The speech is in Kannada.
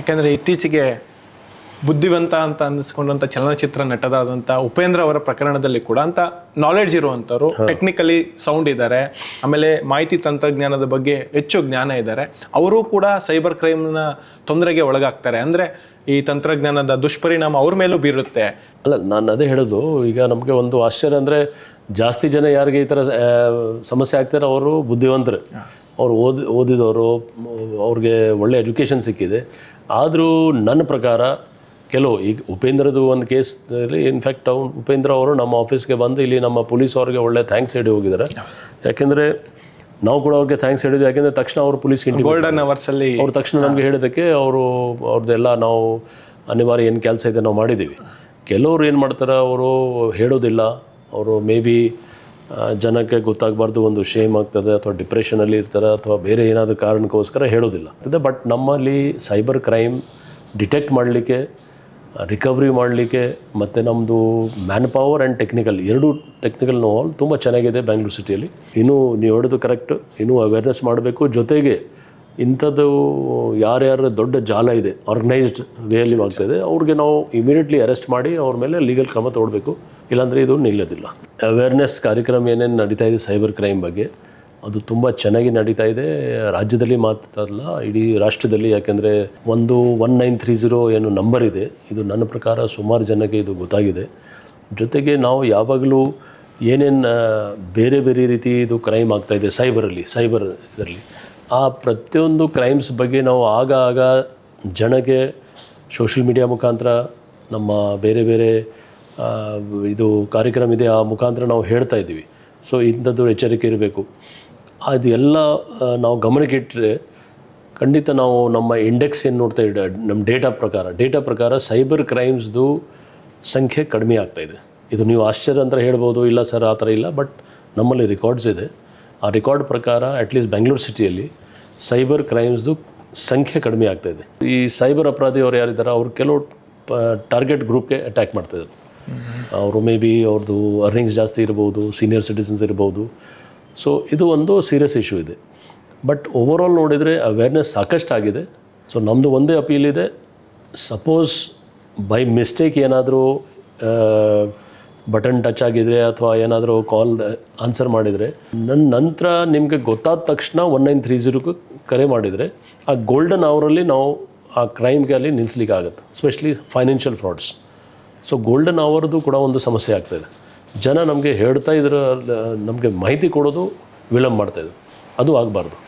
ಯಾಕೆಂದರೆ ಇತ್ತೀಚೆಗೆ ಬುದ್ಧಿವಂತ ಅಂತ ಅನ್ನಿಸ್ಕೊಂಡಂಥ ಚಲನಚಿತ್ರ ನಟದಾದಂಥ ಉಪೇಂದ್ರ ಅವರ ಪ್ರಕರಣದಲ್ಲಿ ಕೂಡ ಅಂತ ನಾಲೆಡ್ಜ್ ಇರುವಂಥವ್ರು ಟೆಕ್ನಿಕಲಿ ಸೌಂಡ್ ಇದ್ದಾರೆ ಆಮೇಲೆ ಮಾಹಿತಿ ತಂತ್ರಜ್ಞಾನದ ಬಗ್ಗೆ ಹೆಚ್ಚು ಜ್ಞಾನ ಇದ್ದಾರೆ ಅವರು ಕೂಡ ಸೈಬರ್ ಕ್ರೈಮ್ನ ತೊಂದರೆಗೆ ಒಳಗಾಗ್ತಾರೆ. ಅಂದರೆ ಈ ತಂತ್ರಜ್ಞಾನದ ದುಷ್ಪರಿಣಾಮ ಅವ್ರ ಮೇಲೂ ಬೀರುತ್ತೆ. ಅಲ್ಲ ನಾನು ಅದೇ ಹೇಳೋದು ಈಗ ನಮಗೆ ಒಂದು ಆಶ್ಚರ್ಯ ಅಂದರೆ ಜಾಸ್ತಿ ಜನ ಯಾರಿಗೆ ಈ ಥರ ಸಮಸ್ಯೆ ಆಗ್ತಾರೆ ಅವರು ಬುದ್ಧಿವಂತರು. ಅವ್ರು ಓದಿ ಓದಿದವರು ಅವ್ರಿಗೆ ಒಳ್ಳೆ ಎಜುಕೇಷನ್ ಸಿಕ್ಕಿದೆ. ಆದರೂ ನನ್ನ ಪ್ರಕಾರ ಕೆಲವು ಈಗ ಉಪೇಂದ್ರದು ಒಂದು ಕೇಸಲ್ಲಿ ಇನ್ಫ್ಯಾಕ್ಟ್ ಅವ್ನು ಉಪೇಂದ್ರ ಅವರು ನಮ್ಮ ಆಫೀಸ್ಗೆ ಬಂದು ಇಲ್ಲಿ ನಮ್ಮ ಪೊಲೀಸ್ ಅವ್ರಿಗೆ ಒಳ್ಳೆ ಥ್ಯಾಂಕ್ಸ್ ಹೇಳಿ ಹೋಗಿದ್ದಾರೆ. ಯಾಕೆಂದರೆ ನಾವು ಕೂಡ ಅವ್ರಿಗೆ ಥ್ಯಾಂಕ್ಸ್ ಹೇಳಿದ್ವಿ. ಯಾಕೆಂದರೆ ತಕ್ಷಣ ಅವರು ಪೊಲೀಸ್ ಇಂಟಿ ಗೋಲ್ಡನ್ ಅವರ್ಸಲ್ಲಿ ಅವ್ರು ತಕ್ಷಣ ನಮಗೆ ಹೇಳಿದ್ದಕ್ಕೆ ಅವರು ಅವ್ರದ್ದೆಲ್ಲ ನಾವು ಅನಿವಾರ್ಯ ಏನು ಕೆಲಸ ಇದೆ ನಾವು ಮಾಡಿದ್ದೀವಿ. ಕೆಲವರು ಏನು ಮಾಡ್ತಾರೆ ಅವರು ಹೇಳೋದಿಲ್ಲ. ಅವರು ಮೇ ಬಿ ಜನಕ್ಕೆ ಗೊತ್ತಾಗಬಾರ್ದು, ಒಂದು ಶೇಮ್ ಆಗ್ತದೆ ಅಥವಾ ಡಿಪ್ರೆಷನಲ್ಲಿ ಇರ್ತಾರೆ ಅಥವಾ ಬೇರೆ ಏನಾದರೂ ಕಾರಣಕ್ಕೋಸ್ಕರ ಹೇಳೋದಿಲ್ಲ. ಇದೆ ಬಟ್ ನಮ್ಮಲ್ಲಿ ಸೈಬರ್ ಕ್ರೈಮ್ ಡಿಟೆಕ್ಟ್ ಮಾಡಲಿಕ್ಕೆ ರಿಕವರಿ ಮಾಡಲಿಕ್ಕೆ ಮತ್ತು ನಮ್ಮದು ಮ್ಯಾನ್ ಪವರ್ ಆ್ಯಂಡ್ ಟೆಕ್ನಿಕಲ್ ಎರಡೂ ಟೆಕ್ನಿಕಲ್ ನೋವಲ್ ತುಂಬ ಚೆನ್ನಾಗಿದೆ ಬ್ಯಾಂಗ್ಳೂರು ಸಿಟಿಯಲ್ಲಿ ಇನ್ನೂ ನೀವು ಹೇಳೋದು ಕರೆಕ್ಟ್ ಇನ್ನೂ ಅವೇರ್ನೆಸ್ ಮಾಡಬೇಕು. ಜೊತೆಗೆ ಇಂಥದ್ದು ಯಾರ್ಯಾರ ದೊಡ್ಡ ಜಾಲ ಇದೆ ಆರ್ಗನೈಸ್ಡ್ ವೇಯಲ್ಲಿ ಆಗ್ತಾಯಿದೆ ಅವ್ರಿಗೆ ನಾವು ಇಮಿಡಿಯೇಟ್ಲಿ ಅರೆಸ್ಟ್ ಮಾಡಿ ಅವ್ರ ಮೇಲೆ ಲೀಗಲ್ ಕ್ರಮ ತೊಗೊಳ್ಬೇಕು. ಇಲ್ಲಾಂದರೆ ಇದು ನಿಲ್ಲೋದಿಲ್ಲ. ಅವೇರ್ನೆಸ್ ಕಾರ್ಯಕ್ರಮ ಏನೇನು ನಡೀತಾ ಇದೆ ಸೈಬರ್ ಕ್ರೈಮ್ ಬಗ್ಗೆ, ಅದು ತುಂಬ ಚೆನ್ನಾಗಿ ನಡೀತಾ ಇದೆ. ರಾಜ್ಯದಲ್ಲಿ ಮಾತ್ರ ಅಲ್ಲ, ಇಡೀ ರಾಷ್ಟ್ರದಲ್ಲಿ, ಯಾಕೆಂದರೆ ಒಂದು ಒನ್ ನೈನ್ ತ್ರೀ ಜೀರೋ ಏನು ನಂಬರ್ ಇದೆ. ಇದು ನನ್ನ ಪ್ರಕಾರ ಸುಮಾರು ಜನಕ್ಕೆ ಇದು ಗೊತ್ತಾಗಿದೆ. ಜೊತೆಗೆ ನಾವು ಯಾವಾಗಲೂ ಏನೇನು ಬೇರೆ ಬೇರೆ ರೀತಿ ಇದು ಕ್ರೈಮ್ ಆಗ್ತಾಯಿದೆ ಸೈಬರಲ್ಲಿ ಸೈಬರ್ ಇದರಲ್ಲಿ. ಆ ಪ್ರತಿಯೊಂದು ಕ್ರೈಮ್ಸ್ ಬಗ್ಗೆ ನಾವು ಆಗ ಆಗ ಜನಕ್ಕೆ ಸೋಷಿಯಲ್ ಮೀಡಿಯಾ ಮುಖಾಂತರ ನಮ್ಮ ಬೇರೆ ಬೇರೆ ಇದು ಕಾರ್ಯಕ್ರಮ ಇದೆ, ಆ ಮುಖಾಂತರ ನಾವು ಹೇಳ್ತಾ ಇದ್ದೀವಿ. ಸೊ ಇಂಥದ್ದು ಎಚ್ಚರಿಕೆ ಇರಬೇಕು. ಅದು ಎಲ್ಲ ನಾವು ಗಮನಕ್ಕೆ ಇಟ್ಟರೆ ಖಂಡಿತ ನಾವು ನಮ್ಮ ಇಂಡೆಕ್ಸ್ ಏನು ನೋಡ್ತಾ ಇದ್ದ, ನಮ್ಮ ಡೇಟಾ ಪ್ರಕಾರ ಡೇಟಾ ಪ್ರಕಾರ ಸೈಬರ್ ಕ್ರೈಮ್ಸ್ದು ಸಂಖ್ಯೆ ಕಡಿಮೆ ಇದೆ. ಇದು ನೀವು ಆಶ್ಚರ್ಯ ಅಂತ ಹೇಳ್ಬೋದು, ಇಲ್ಲ ಸರ್ ಆ ಥರ ಇಲ್ಲ ಬಟ್ ನಮ್ಮಲ್ಲಿ ರೆಕಾರ್ಡ್ಸ್ ಇದೆ. ಆ ರೆಕಾರ್ಡ್ ಪ್ರಕಾರ ಅಟ್ಲೀಸ್ಟ್ ಬೆಂಗಳೂರು ಸಿಟಿಯಲ್ಲಿ ಸೈಬರ್ ಕ್ರೈಮ್ಸ್ದು ಸಂಖ್ಯೆ ಕಡಿಮೆ ಆಗ್ತಾ ಇದೆ. ಈ ಸೈಬರ್ ಅಪರಾಧಿಯವರು ಯಾರಿದ್ದಾರೆ ಅವರು ಕೆಲವು ಟಾರ್ಗೆಟ್ ಗ್ರೂಪ್ಗೆ ಅಟ್ಯಾಕ್ ಮಾಡ್ತಾಯಿದ್ರು ಅವರು ಮೇ ಬಿ ಅವ್ರದ್ದು ಅರ್ನಿಂಗ್ಸ್ ಜಾಸ್ತಿ ಇರ್ಬೋದು, ಸೀನಿಯರ್ ಸಿಟಿಸನ್ಸ್ ಇರ್ಬೋದು. ಸೊ, ಇದು ಒಂದು ಸೀರಿಯಸ್ ಇಶ್ಯೂ ಇದೆ. ಬಟ್ ಓವರಾಲ್ ನೋಡಿದರೆ ಅವೇರ್ನೆಸ್ ಸಾಕಷ್ಟು ಆಗಿದೆ ಸೊ ನಮ್ಮದು ಒಂದೇ ಅಪೀಲ್ ಇದೆ. ಸಪೋಸ್ ಬೈ ಮಿಸ್ಟೇಕ್ ಏನಾದರೂ ಬಟನ್ ಟಚ್ ಆಗಿದ್ರೆ ಅಥವಾ ಏನಾದರೂ ಕಾಲ್ ಆನ್ಸರ್ ಮಾಡಿದರೆ ನನ್ನ ನಂತರ ನಿಮಗೆ ಗೊತ್ತಾದ ತಕ್ಷಣ ಒನ್ ನೈನ್ ತ್ರೀ ಜೀರೋಕ್ಕೆ ಕರೆ ಮಾಡಿದರೆ ಆ ಗೋಲ್ಡನ್ ಅವರಲ್ಲಿ ನಾವು ಆ ಕ್ರೈಮ್ಗೆ ಅಲ್ಲಿ ನಿಲ್ಲಿಸ್ಲಿಕ್ಕೆ ಆಗುತ್ತೆ specially financial frauds so golden ಅವರ್ದು ಕೂಡ ಒಂದು ಸಮಸ್ಯೆ ಆಗ್ತಾಯಿದೆ ಜನ ನಮಗೆ ಹೇಳ್ತಾ ಇದ್ರ, ನಮಗೆ ಮಾಹಿತಿ ಕೊಡೋದು ವಿಳಂಬ ಮಾಡ್ತಾಯಿದೆ ಅದು ಆಗಬಾರ್ದು.